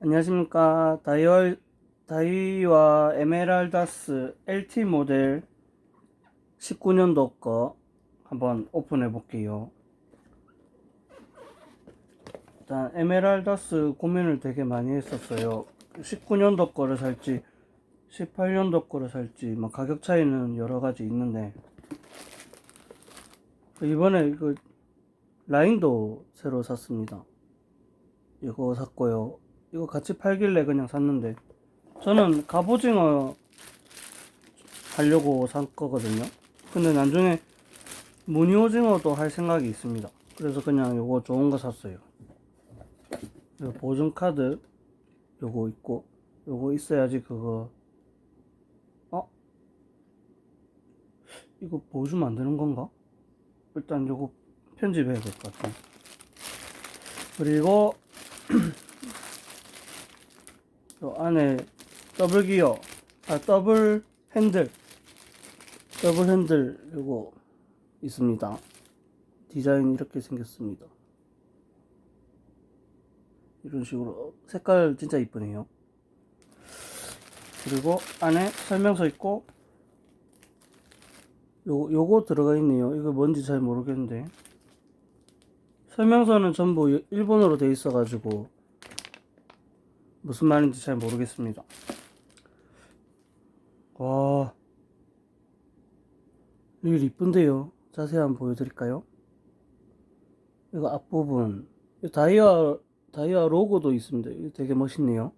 안녕하십니까. 다이와, 다이와 에메랄다스 LT 모델 19년도 거 한번 오픈해 볼게요. 일단 에메랄다스 고민을 되게 많이 했었어요. 19년도 거를 살지 18년도 거를 살지 뭐 가격 차이는 여러 가지 있는데 이번에 이거 라인도 새로 샀습니다. 이거 샀고요 이거 같이 팔길래 그냥 샀는데 저는 갑오징어 하려고 산 거거든요. 근데 나중에 무늬오징어도 할 생각이 있습니다. 그래서 그냥 요거 좋은 거 샀어요. 요 보증카드 요거 있고 요거 있어야지 그거. 어? 이거 안 되는 건가? 일단 요거 편집해야 될것 같아 그리고 요 안에 더블 기어, 아 더블 핸들, 더블 핸들 요거 있습니다. 디자인 이렇게 생겼습니다. 이런 식으로 색깔 진짜 이쁘네요. 그리고 안에 설명서 있고 요 요거 들어가 있네요. 이거 뭔지 잘 모르겠는데 설명서는 전부 일본어로 돼 있어가지고 무슨 말인지 잘 모르겠습니다. 와, 릴 이쁜데요. 자세히 한번 보여드릴까요? 이거 앞부분, 이 다이아, 다이아 로고도 있습니다. 이거 되게 멋있네요.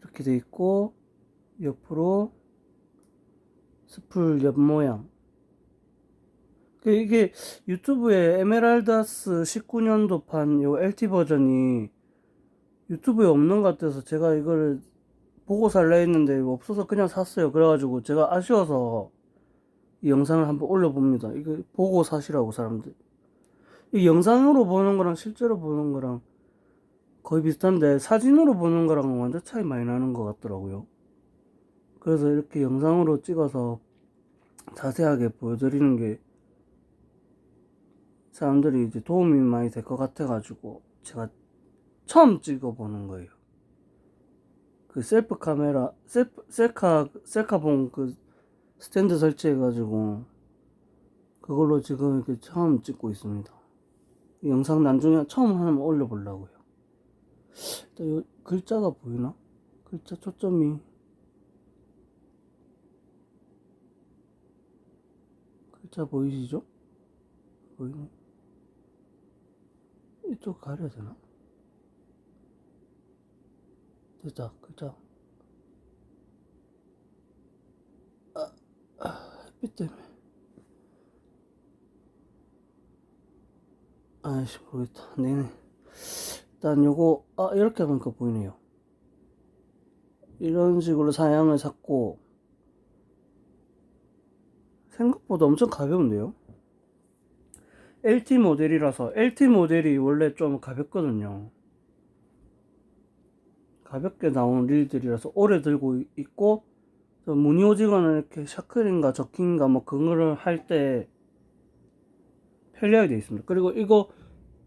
이렇게 돼 있고, 옆으로 스풀 옆 모양. 그 이게 유튜브에 에메랄다스 19년도판 요 LT 버전이 유튜브에 없는 것 같아서 제가 이걸 보고 살라 했는데 없어서 그냥 샀어요. 그래가지고 제가 아쉬워서 이 영상을 한번 올려봅니다. 이거 보고 사시라고 사람들. 이 영상으로 보는 거랑 실제로 보는 거랑 거의 비슷한데 사진으로 보는 거랑 완전 차이 많이 나는 것 같더라고요. 그래서 이렇게 영상으로 찍어서 자세하게 보여드리는 게 사람들이 이제 도움이 많이 될 것 같아가지고 제가 처음 찍어보는 거예요. 그 셀프 카메라, 셀프, 셀카, 셀카봉 그 스탠드 설치해가지고 그걸로 지금 이렇게 처음 찍고 있습니다. 이 영상 나중에 처음 하면 올려보려고요. 요 글자가 보이나? 글자 초점이 글자 보이시죠? 보이네. 이쪽 가려야 되나? 됐다, 글자. 아, 아, 햇빛 때문에. 아이씨, 모르겠다. 네네. 일단 요거, 아, 이렇게 보니까 보이네요. 이런 식으로 사양을 샀고, 생각보다 엄청 가벼운데요? LT 모델이라서, LT 모델이 원래 좀 가볍거든요. 가볍게 나온 릴들이라서 오래 들고 있고 저 무늬 오징어는 이렇게 샤클인가 저킹인가 뭐 그거를 할 때 편리하게 되어 있습니다. 그리고 이거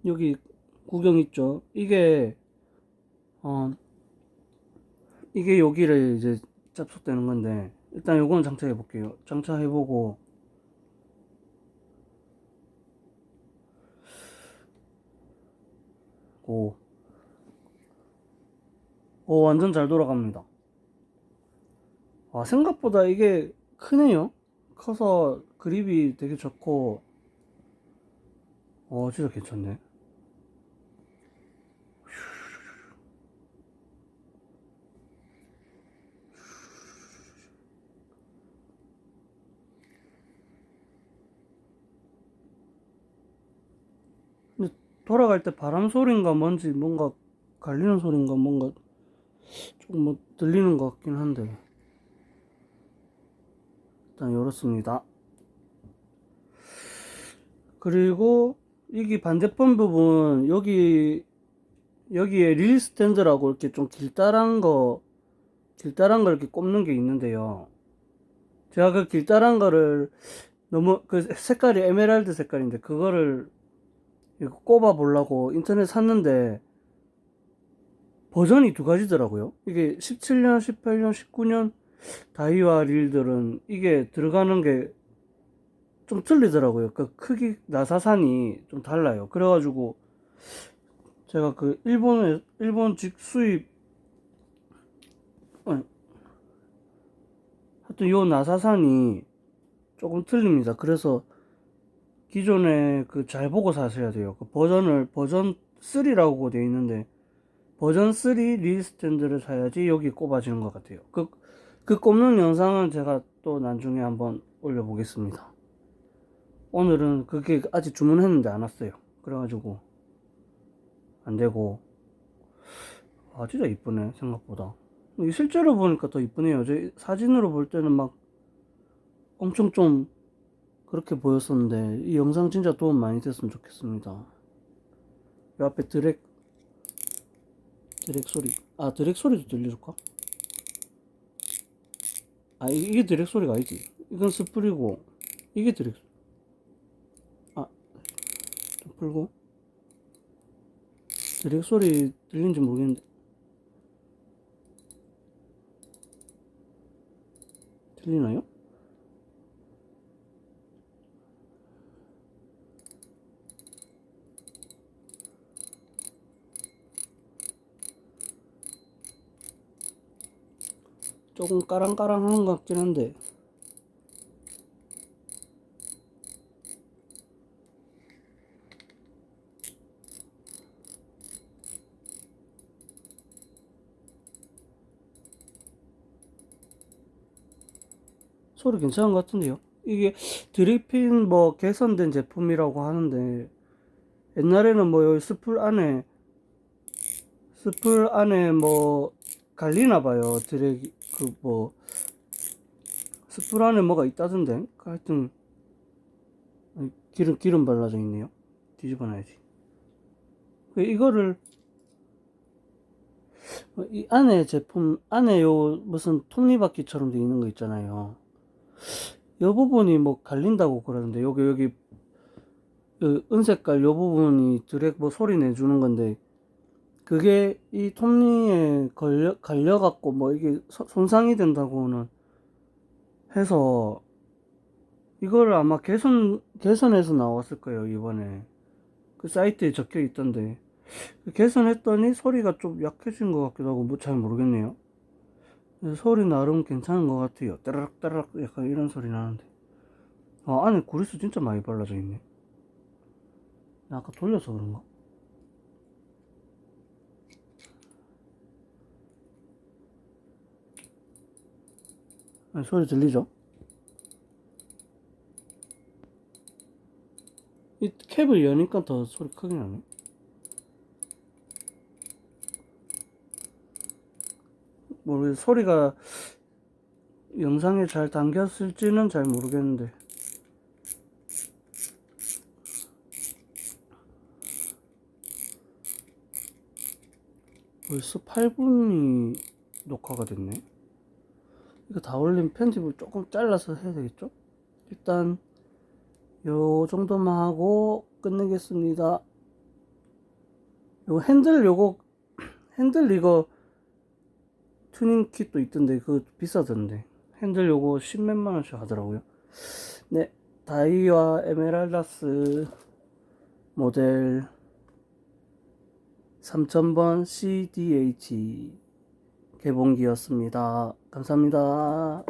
여기 구경 있죠? 이게 어 이게 여기를 이제 접속되는 건데 일단 요거는 장착해 볼게요. 장착해 보고 오 오, 완전 잘 돌아갑니다. 아, 생각보다 이게 크네요. 커서 그립이 되게 좋고, 어, 진짜 괜찮네. 돌아갈 때 바람 소리인가 뭔지 뭔가 갈리는 소리인가 뭔가 조금 뭐 들리는 것 같긴 한데. 일단 열었습니다. 그리고 여기 반대편 부분 여기 여기에 릴 스탠드라고 이렇게 좀 길다란 거 길다란 걸 이렇게 꼽는 게 있는데요. 제가 그 길다란 거를 너무 그 색깔이 에메랄드 색깔인데 그거를 꼽아 보려고 인터넷 샀는데 버전이 두 가지더라고요. 이게 17년, 18년, 19년 다이와 릴들은 이게 들어가는 게 좀 틀리더라고요. 그 크기 나사산이 좀 달라요. 그래가지고 제가 그 일본에 일본 직 수입 아니, 하여튼 요 나사산이 조금 틀립니다. 그래서 기존에 그 잘 보고 사셔야 돼요. 그 버전을 버전 3라고 되어 있는데 버전 3 리스탠드를 사야지 여기 꼽아지는 것 같아요. 그, 그 꼽는 영상은 제가 또 나중에 한번 올려보겠습니다. 오늘은 그게 아직 주문했는데 안 왔어요. 그래가지고 안 되고 아 진짜 이쁘네 생각보다. 실제로 보니까 더 이쁘네요. 저 사진으로 볼 때는 막 엄청 좀 그렇게 보였었는데 이 영상 진짜 도움 많이 됐으면 좋겠습니다. 이 앞에 드랙 드랙 소리. 아 드랙 소리도 들려줄까? 아 이- 이게 드랙 소리가 아니지. 이건 스프리고 이게 드랙 아좀 풀고. 드랙 소리 들리는지 모르겠는데. 들리나요? 조금 까랑까랑한 것 같긴 한데. 소리 괜찮은 것 같은데요? 이게 드리핀 뭐 개선된 제품이라고 하는데 옛날에는 뭐 여기 스풀 안에 스풀 안에 뭐 갈리나 봐요 드랙 그뭐 스풀 안에 뭐가 있다던데? 하여튼 아니, 기름 기름 발라져 있네요. 뒤집어 놔야지. 그 이거를 어, 이 안에 제품 안에 요 무슨 톱니바퀴처럼 돼 있는 거 있잖아요. 요 부분이 뭐 갈린다고 그러는데 여기 여기 그 은색깔 요 부분이 드랙 뭐 소리 내주는 건데 그게 이 톱니에 걸려 갈려 갖고 뭐 이게 소- 손상이 된다고는 해서 이걸 아마 개선 개선해서 나왔을 거예요 이번에. 그 사이트에 적혀 있던데. 그 개선했더니 소리가 좀 약해진 것 같기도 하고 뭐 잘 모르겠네요. 소리 나름 괜찮은 것 같아요. 따라락 약간 이런 소리 나는데. 아 안에 구리스 진짜 많이 발라져 있네. 아까 돌려서 그런가? 소리 들리죠? 이 캡을 여니까 더 소리 크게 나네. 모르겠 소리가 영상에 잘 담겼을지는 잘 모르겠는데. 벌써 8분이 녹화가 됐네. 이거 다 올린 편집을 조금 잘라서 해야 되겠죠? 일단 요 정도만 하고 끝내겠습니다. 요 핸들 요거 핸들 이거 튜닝 킷도 있던데 그거 비싸던데 핸들 요거 10몇만 원씩 하더라고요. 네, 다이와 에메랄다스 모델 3000번 CDH 개봉기였습니다. 감사합니다.